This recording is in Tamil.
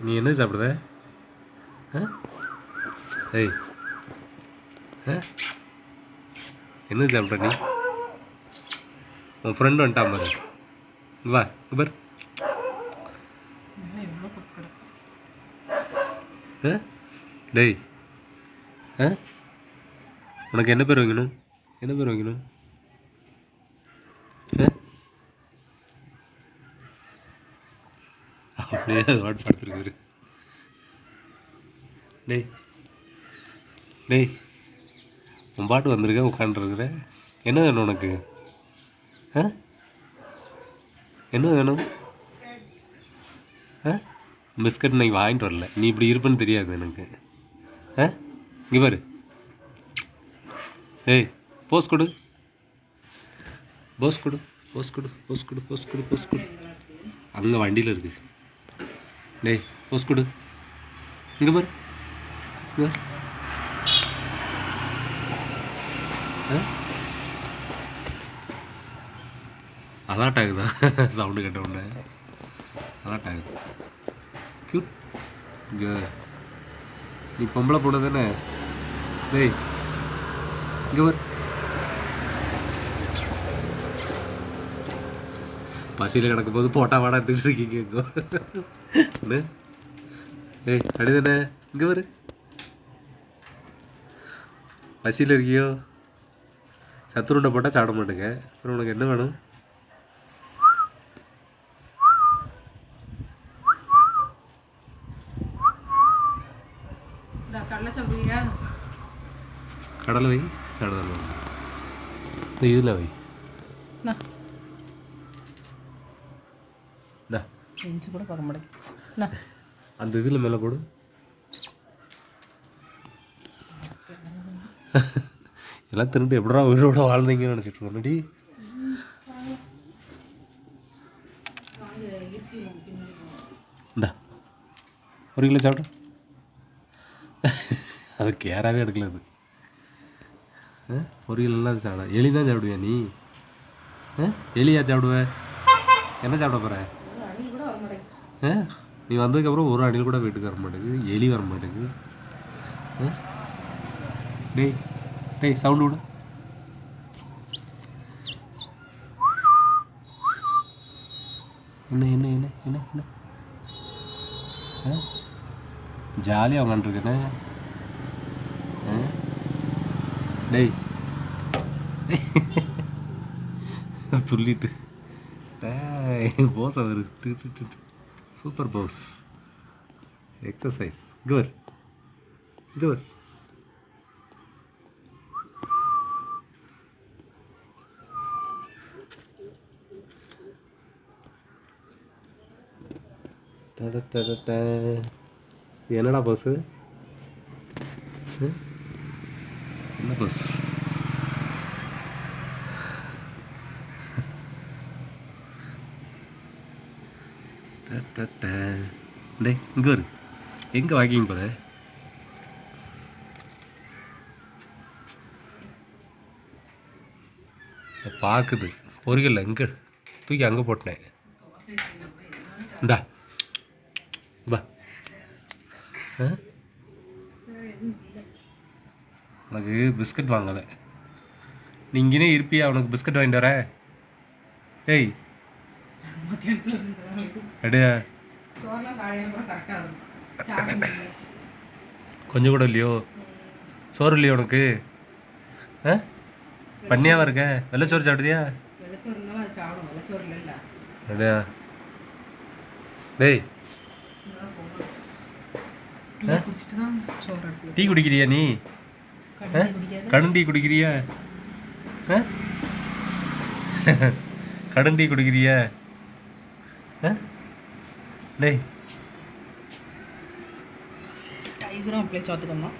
நீ என்ன சாப்பிடுத ஆ? ஏய். ஆ? என்ன சாப்பிட்ற நீ? உன் ஃப்ரெண்டு வந்துட்டான் பாரு. வா பாரு? டேய். ஆ? உனக்கு என்ன பேர் வைக்கணும்? என்ன பேர் வைக்கணும்? ஆ? அப்படியே அது வாட்டு படுத்துருக்குது டேய் டேய் உன் பாட்டு வந்திருக்க? உட்காந்துருக்குற என்ன வேணும் உனக்கு? ஆ? என்ன வேணும்? ஆ? பிஸ்கட் இன்னைக்கு வாங்கிட்டு வரல. நீ இப்படி இருப்பேன்னு தெரியாது எனக்கு. ஆ? இங்கே பாரு. ஏய் போஸ் கொடு. போஸ் கொடு போஸ் கொடு போஸ் கொடு போஸ் கொடு போஸ் கொடு. அங்கே வண்டியில் இருக்குது டேய் போஸ் கொடு. இங்கே பாரு. ஆ? அலாட் ஆகுதா சவுண்டு கேட்ட உடனே. அலாட் ஆகுது க்யூட் இங்கே. நீ பொம்பளை போனது தானே? டேய் இங்கே பாரு. பசியில் கிடக்கும் போது போட்டா வாடா எடுத்துக்கிட்டு இருக்கீங்க இங்கோ என்ன ஏய் அடிதானே இங்கே வரு பசியில் இருக்கியோ சத்துருண்டை போட்டால் சாப்பிட மாட்டேங்க அப்புறம் உனக்கு என்ன வேணும் இந்த கடலை சாப்பிடுவியா கடலை வை கடலை வை இந்த இதில் வை நான் இந்தா இஞ்சி கூட போட மாட்டேன். அந்த இதில் மேலே போடு. எல்லாம் திருண்டு எப்படா உயிரோட வாழ்ந்தீங்கன்னு நினச்சிட்டு இருக்கோம். முன்னாடி இந்தா ஒரு கிலோ சாப்பிடு. அது கேராகவே எடுக்கல அது? ஒரு கிலோலாம் சாப்பிட. எலி தான் சாப்பிடுவியா நீ? எலியா சாப்பிடுவ? என்ன சாப்பிட போகிற அணி கூட வர மாட்டேன் ஆ நீ வந்ததுக்கப்புறம் ஒரு அணில் கூட வீட்டுக்கு வர மாட்டேங்குது எலி வர மாட்டேங்குது. ஆ? டேய் டேய் சவுண்டு விடு. என்ன என்ன என்ன என்ன என்ன? ஆ ஜாலியாக உட்காந்துருக்கேனே ஆ டேய். துள்ளிட்டு போஸ் அவர். சூப்பர் பவுஸ் எக்ஸசைஸ் குவர் குவர் என்னடா போஸ் என்ன போஸ் டேய் இங்கே வரு. எங்கே வாக்கிங் போகிற பார்க்குது பொறிகள் இங்கே தூக்கி அங்கே போட்டேன் இந்தா. பா ஆ? உனக்கு பிஸ்கட் வாங்கலை. நீ இங்கேனே இருப்பியா? உனக்கு பிஸ்கட் வாங்கிட்டு வர ஏய் சாப்பிட கொஞ்சம் கூட இல்லையோ சோறு இல்லையோ உனக்கு ஆ பண்ணியாவா இருக்க வெள்ளச்சோறு சாப்பிடுதியா அப்படியா டேய் டீ குடிக்கிறியா நீ கடும் டீ குடிக்கிறியா ஆ? கடும் டீ குடிக்கிறியா? டேய். டைகரும் அப்படியே சாத்துக்கணும்